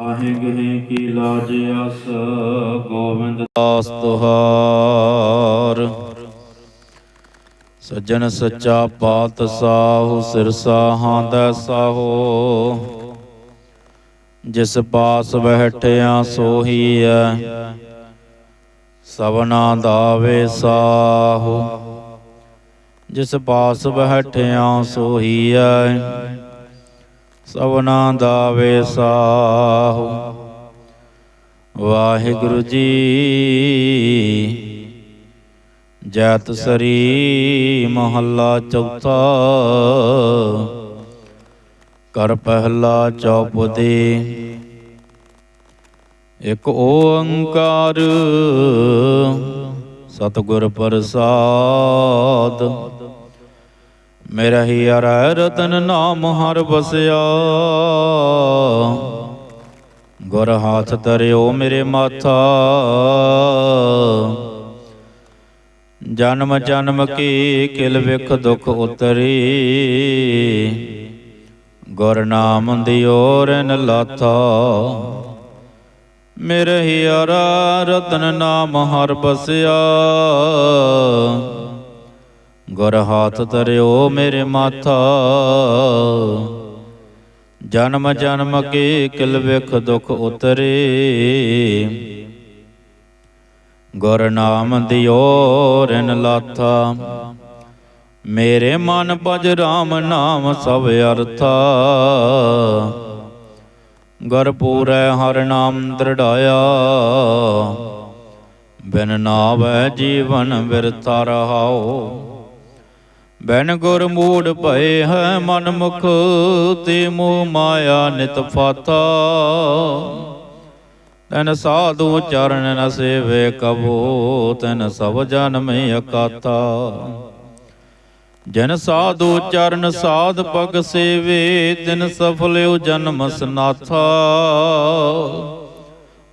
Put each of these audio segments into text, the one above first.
ਆਹੇ ਗਹੇ ਕੀ ਲਾਜ ਅਸ, ਗੋਬਿੰਦ ਦਾਸ ਤੁਹਾਰ। ਸੱਜਣ ਸੱਚਾ ਪਾਤ ਸਾਹੂ ਸਿਰਸਾ ਹਾਂਦਾ ਸਾਹੋ। ਜਿਸ ਪਾਸ ਬਹਿਠਿਆ ਸੋਹੀ ਐ ਸਵਨਾ ਦਾਵੇ ਸਾਹੋ। ਜਿਸ ਪਾਸ ਬਹਿਠਿਆ ਸੋਹੀ ਐ ਸਭਨਾ ਦਾ ਸਾਹੋ। ਵਾਹਿਗੁਰੂ ਜੀ ਜੈਤ ਸਰੀ ਮਹੱਲਾ ਚੌਥਾ। ਕਰ ਪਹਿਲਾ ਚੌਪਦੇ ਇੱਕ ਓੰਕਾਰ ਸਤਿਗੁਰ ਪ੍ਰਸਾਦ। ਮੇਰਾ ਹੀ ਅਰੈ ਰਤਨ ਨਾਮ ਹਰ ਵਸਿਆ। ਗੁਰ ਹਾਥ ਧਰਿਓ ਮੇਰੇ ਮਾਥਾ। ਜਨਮ ਜਨਮ ਕੀ ਕਿਲ ਵਿਖ ਦੁਖ ਉਤਰੀ। ਗੁਰ ਨਾਮ ਦਿਓ ਰਨ ਲਾਥਾ। ਮੇਰੇ ਹੀ ਅਰਾ ਰਤਨ ਨਾਮ ਹਰ ਬਸਿਆ ਗੁਰ ਹਾਥ ਧਰਿਓ ਮੇਰੇ ਮਾਥਾ। ਜਨਮ ਜਨਮ ਕੇ ਕਿਲ ਵਿਖ ਦੁਖ ਉਤਰੇ। ਗੁਰ ਨਾਮ ਦਿਓ ਰਨ ਲਾਥਾ। ਮੇਰੇ ਮਨ ਭਜ ਰਾਮ ਨਾਮ ਸਭ ਅਰਥਾ। ਗੁਰ ਪੂਰੈ ਹਰ ਨਾਮ ਦ੍ਰਿੜਾਇਆ। ਬਿਨ ਨਾਵੈ ਜੀਵਨ ਵਿਰਥਾ ਰਹਾਓ। ਬੈਨ ਗੁਰ ਮੂੜ ਭਏ ਹੈ ਮਨ ਮੁਖ, ਤੇ ਮੋਹ ਮਾਇਆ ਨਿਤ ਫਾਤਾ। ਤਨ ਸਾਧੂ ਚਰਨ ਨ ਸੇਵੇ ਕਬੋ, ਤਨ ਸਭ ਜਨਮ ਅਕਾਤਾ ਜਨ ਸਾਧੂ ਚਰਨ ਸਾਧ ਪਗ ਸੇਵੇ, ਤਿਨ ਸਫਲਿਓ ਜਨਮ ਸਨਾਥਾ।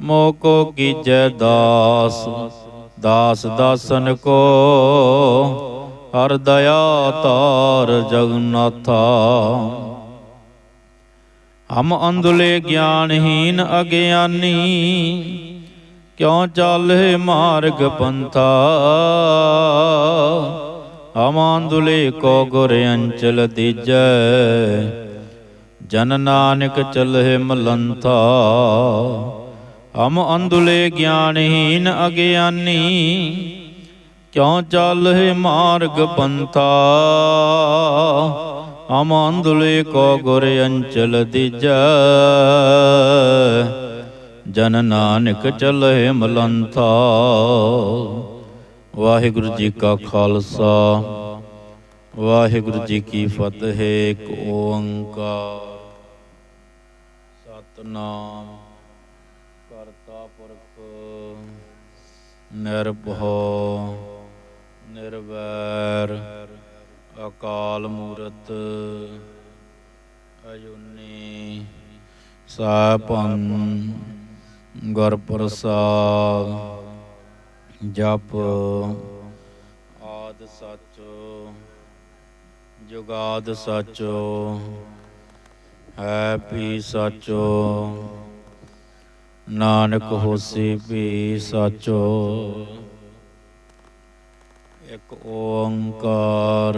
ਮੋਕੋ ਕੀਜੈ ਦਾਸ ਦਾਸ ਦਾਸਨ ਕੋ। ਹਰ ਦਇਆ ਤਾਰ ਜਗਨਾਥਾ ਹਮ ਅੰਧਲੇ ਗਿਆਨਹੀਨ ਅਗਿਆਨੀ, ਕਿਉ ਚਾਲੇ ਮਾਰਗ ਪੰਥਾ? ਹਮ ਅੰਧਲੇ ਕੋ ਗੁਰ ਅੰਚਲ ਦੀਜੈ, ਜਨ ਨਾਨਕ ਚਲਹਿ ਮਲੰਥਾ। ਹਮ ਅੰਧਲੇ ਗਿਆਨਹੀਨ ਅਗਿਆਨੀ ਕਿਉ ਚਾਲਹਿ ਮਾਰਗ ਪੰਥਾ? ਅਮੰਦੁਲੇ ਕੋ ਗੁਰ ਅੰਚਲ ਦੀਜੈ। ਜਨ ਨਾਨਕ ਚਲਹਿ ਮਲੰਥਾ। ਵਾਹਿਗੁਰੂ ਜੀ ਕਾ ਖਾਲਸਾ। ਵਾਹਿਗੁਰੂ ਜੀ ਕੀ ਫਤਿਹ ਏਕ ਓੰਕਾਰ। ਸਤਨਾਮ ਕਰਤਾ ਪੁਰਖ। ਨਿਰਭਉ। ਅਕਾਲ ਮੂਰਤ ਅਜੂਨੀ ਸਾਪੰ ਗੁਰ ਪ੍ਰਸਾਦ ਜਪ ਆਦ ਸਚ, ਜੁਗਾਦ ਸੱਚ, ਹੈ ਪੀ ਸੱਚੋ, ਨਾਨਕ ਹੋਸੀ ਪੀ ਸਾਚੋ। ਇੱਕ ਓੰਕਾਰ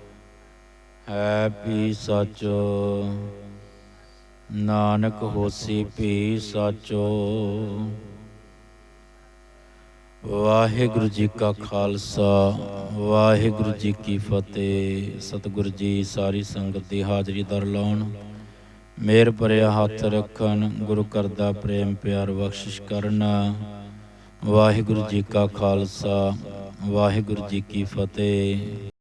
ਹੈ ਵੀ ਸੱਚ, ਨਾਨਕ ਹੋਸੀ ਵੀ ਸੱਚੋ। ਵਾਹਿਗੁਰੂ ਜੀ ਕਾ ਖਾਲਸਾ, ਵਾਹਿਗੁਰੂ ਜੀ ਕੀ ਫਤਿਹ। ਸਤਿਗੁਰੂ ਜੀ ਸਾਰੀ ਸੰਗਤ ਦੀ ਹਾਜ਼ਰੀ ਦਰ ਲਾਉਣ। ਮੇਰ ਭਰਿਆ ਹੱਥ ਰੱਖਣ, ਗੁਰੂ ਕਰਦਾ ਪ੍ਰੇਮ ਪਿਆਰ ਬਖਸ਼ਿਸ਼ ਕਰਨਾ। ਵਾਹਿਗੁਰੂ ਜੀ ਕਾ ਖਾਲਸਾ, ਵਾਹਿਗੁਰੂ ਜੀ ਕੀ ਫਤਿਹ।